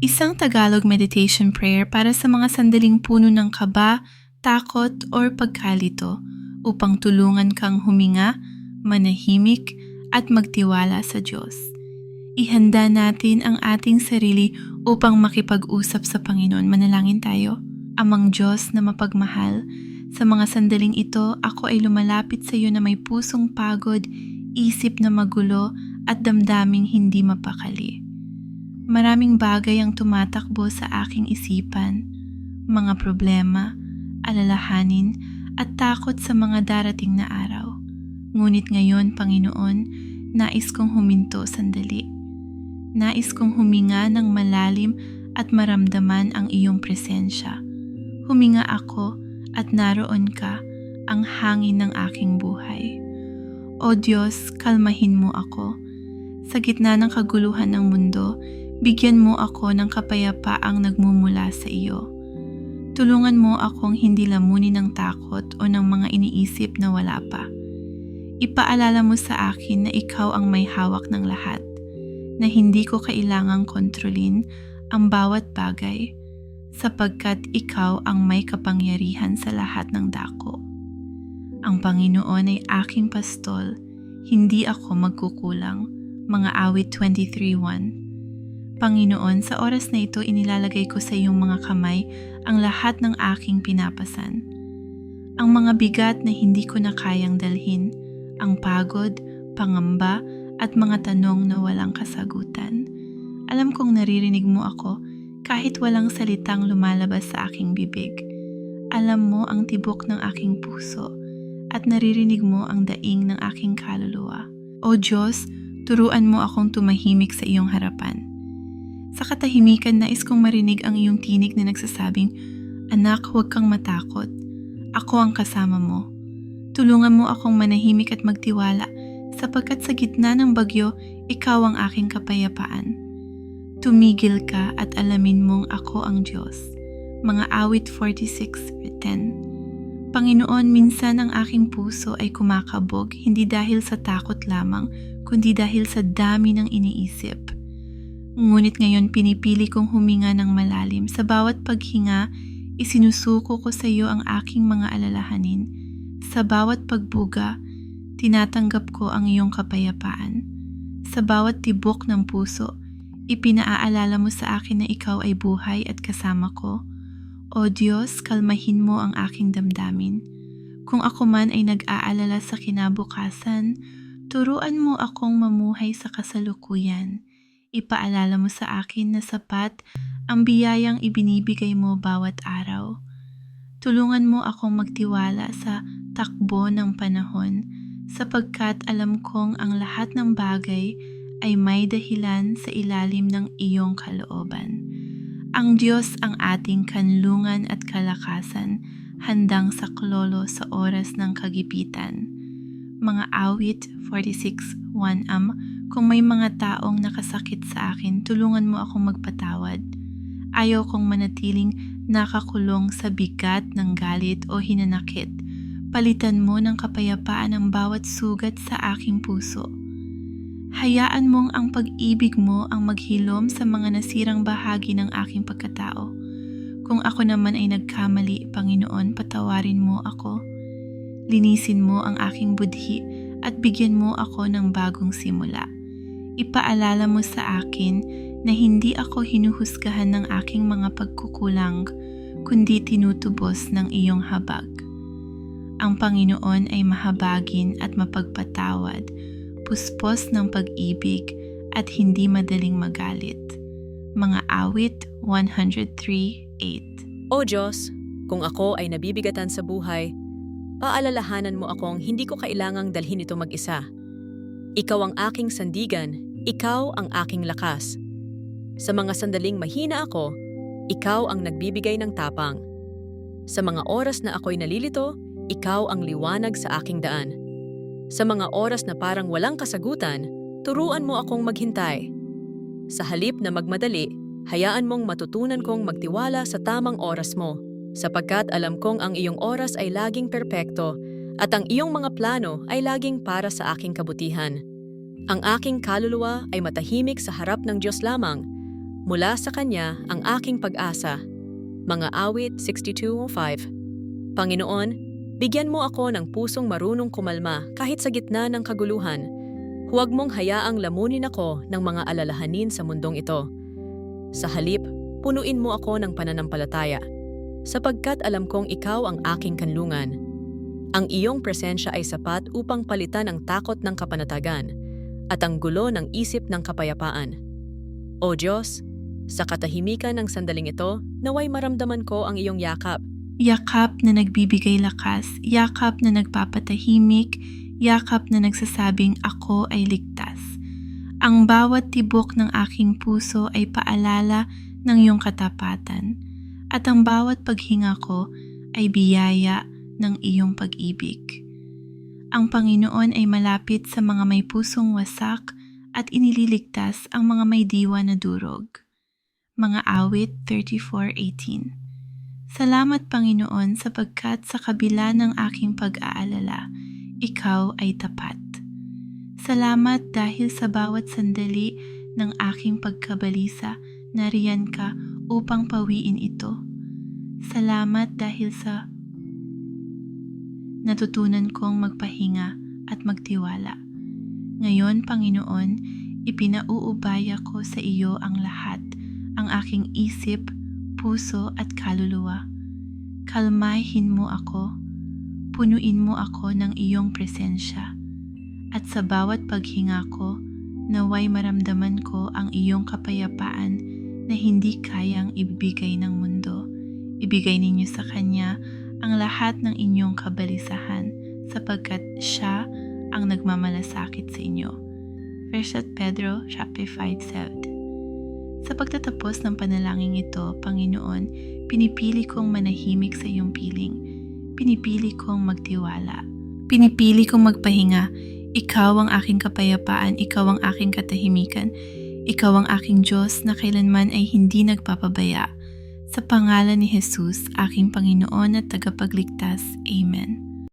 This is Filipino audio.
Isang Tagalog meditation prayer para sa mga sandaling puno ng kaba, takot, or pagkalito upang tulungan kang huminga, manahimik, at magtiwala sa Diyos. Ihanda natin ang ating sarili upang makipag-usap sa Panginoon. Manalangin tayo. Amang Diyos na mapagmahal, sa mga sandaling ito, ako ay lumalapit sa iyo na may pusong pagod, isip na magulo, at damdaming hindi mapakali. Maraming bagay ang tumatakbo sa aking isipan, mga problema, alalahanin, at takot sa mga darating na araw. Ngunit ngayon, Panginoon, nais kong huminto sandali. Nais kong huminga ng malalim at maramdaman ang iyong presensya. Huminga ako at naroon ka, ang hangin ng aking buhay. O Diyos, kalmahin mo ako. Sa gitna ng kaguluhan ng mundo, bigyan mo ako ng kapayapaang nagmumula sa iyo. Tulungan mo akong hindi lamunin ng takot o ng mga iniisip na wala pa. Ipaalala mo sa akin na ikaw ang may hawak ng lahat, na hindi ko kailangang kontrolin ang bawat bagay, sapagkat ikaw ang may kapangyarihan sa lahat ng dako. Ang Panginoon ay aking pastol, hindi ako magkukulang. Mga awit 23.1 Panginoon, sa oras na ito inilalagay ko sa iyong mga kamay ang lahat ng aking pinapasan. Ang mga bigat na hindi ko na kayang dalhin, ang pagod, pangamba, at mga tanong na walang kasagutan. Alam kong naririnig mo ako kahit walang salitang lumalabas sa aking bibig. Alam mo ang tibok ng aking puso at naririnig mo ang daing ng aking kaluluwa. O Diyos, turuan mo akong tumahimik sa iyong harapan. Sa katahimikan, nais kong marinig ang iyong tinig na nagsasabing, Anak, huwag kang matakot. Ako ang kasama mo. Tulungan mo akong manahimik at magtiwala sapagkat sa gitna ng bagyo, ikaw ang aking kapayapaan. Tumigil ka at alamin mong ako ang Diyos. Mga awit 46.10 Panginoon, minsan ang aking puso ay kumakabog hindi dahil sa takot lamang, kundi dahil sa dami ng iniisip. Ngunit ngayon pinipili kong huminga ng malalim. Sa bawat paghinga, isinusuko ko sa iyo ang aking mga alalahanin. Sa bawat pagbuga, tinatanggap ko ang iyong kapayapaan. Sa bawat tibok ng puso, ipinaaalala mo sa akin na ikaw ay buhay at kasama ko. O Diyos, kalmahin mo ang aking damdamin. Kung ako man ay nag-aalala sa kinabukasan, turuan mo akong mamuhay sa kasalukuyan. Ipaalala mo sa akin na sapat ang biyayang ibinibigay mo bawat araw. Tulungan mo akong magtiwala sa takbo ng panahon sapagkat alam kong ang lahat ng bagay ay may dahilan sa ilalim ng iyong kalooban. Ang Diyos ang ating kanlungan at kalakasan, handang saklolo sa oras ng kagipitan. Mga awit 46.1am Kung may mga taong nakasakit sa akin, tulungan mo akong magpatawad. Ayaw kong manatiling nakakulong sa bigat ng galit o hinanakit. Palitan mo ng kapayapaan ang bawat sugat sa aking puso. Hayaan mong ang pag-ibig mo ang maghilom sa mga nasirang bahagi ng aking pagkatao. Kung ako naman ay nagkamali, Panginoon, patawarin mo ako. Linisin mo ang aking budhi at bigyan mo ako ng bagong simula. Ipaalala mo sa akin na hindi ako hinuhusgahan ng aking mga pagkukulang, kundi tinutubos ng iyong habag. Ang Panginoon ay mahabagin at mapagpatawad, puspos ng pag-ibig at hindi madaling magalit. Mga awit 103.8 O Diyos, kung ako ay nabibigatan sa buhay, paalalahanan mo akong hindi ko kailangang dalhin ito mag-isa. Ikaw ang aking sandigan, ikaw ang aking lakas. Sa mga sandaling mahina ako, ikaw ang nagbibigay ng tapang. Sa mga oras na ako'y nalilito, ikaw ang liwanag sa aking daan. Sa mga oras na parang walang kasagutan, turuan mo akong maghintay. Sa halip na magmadali, hayaan mong matutunan kong magtiwala sa tamang oras mo, sapagkat alam kong ang iyong oras ay laging perpekto at ang iyong mga plano ay laging para sa aking kabutihan. Ang aking kaluluwa ay matahimik sa harap ng Diyos lamang, Mula sa Kanya ang aking pag-asa. Mga awit 62.5 Panginoon, bigyan mo ako ng pusong marunong kumalma kahit sa gitna ng kaguluhan. Huwag mong hayaang lamunin ako ng mga alalahanin sa mundong ito. Sa halip, punuin mo ako ng pananampalataya, sapagkat alam kong ikaw ang aking kanlungan. Ang iyong presensya ay sapat upang palitan ang takot ng kapanatagan at ang gulo ng isip ng kapayapaan. O Diyos, sa katahimikan ng sandaling ito, naway maramdaman ko ang iyong yakap. Yakap na nagbibigay lakas, yakap na nagpapatahimik, yakap na nagsasabing ako ay ligtas. Ang bawat tibok ng aking puso ay paalala ng iyong katapatan, at ang bawat paghinga ko ay biyaya ng iyong pag-ibig. Ang Panginoon ay malapit sa mga may pusong wasak at inililigtas ang mga may diwa na durog. Mga awit 34.18 Salamat Panginoon sapagkat sa kabila ng aking pag-aalala, ikaw ay tapat. Salamat dahil sa bawat sandali ng aking pagkabalisa, nariyan ka upang pawiin ito. Salamat dahil sa natutunan kong magpahinga at magtiwala. Ngayon, Panginoon, ipinauubaya ko sa iyo ang lahat, ang aking isip, puso at kaluluwa. Kalmahin mo ako, punuin mo ako ng iyong presensya, at sa bawat paghinga ko, naway maramdaman ko ang iyong kapayapaan na hindi kayang ibigay ng mundo. Ibigay ninyo sa Kanya ang lahat ng inyong kabalisahan sapagkat Siya ang nagmamalasakit sa inyo. 1 Pedro chapter 5 said, Sa pagtatapos ng panalangin ito, Panginoon, pinipili kong manahimik sa iyong piling. Pinipili kong magtiwala. Pinipili kong magpahinga. Ikaw ang aking kapayapaan, ikaw ang aking katahimikan. Ikaw ang aking Diyos na kailanman ay hindi nagpapabaya. Sa pangalan ni Jesus, aking Panginoon at tagapagligtas. Amen.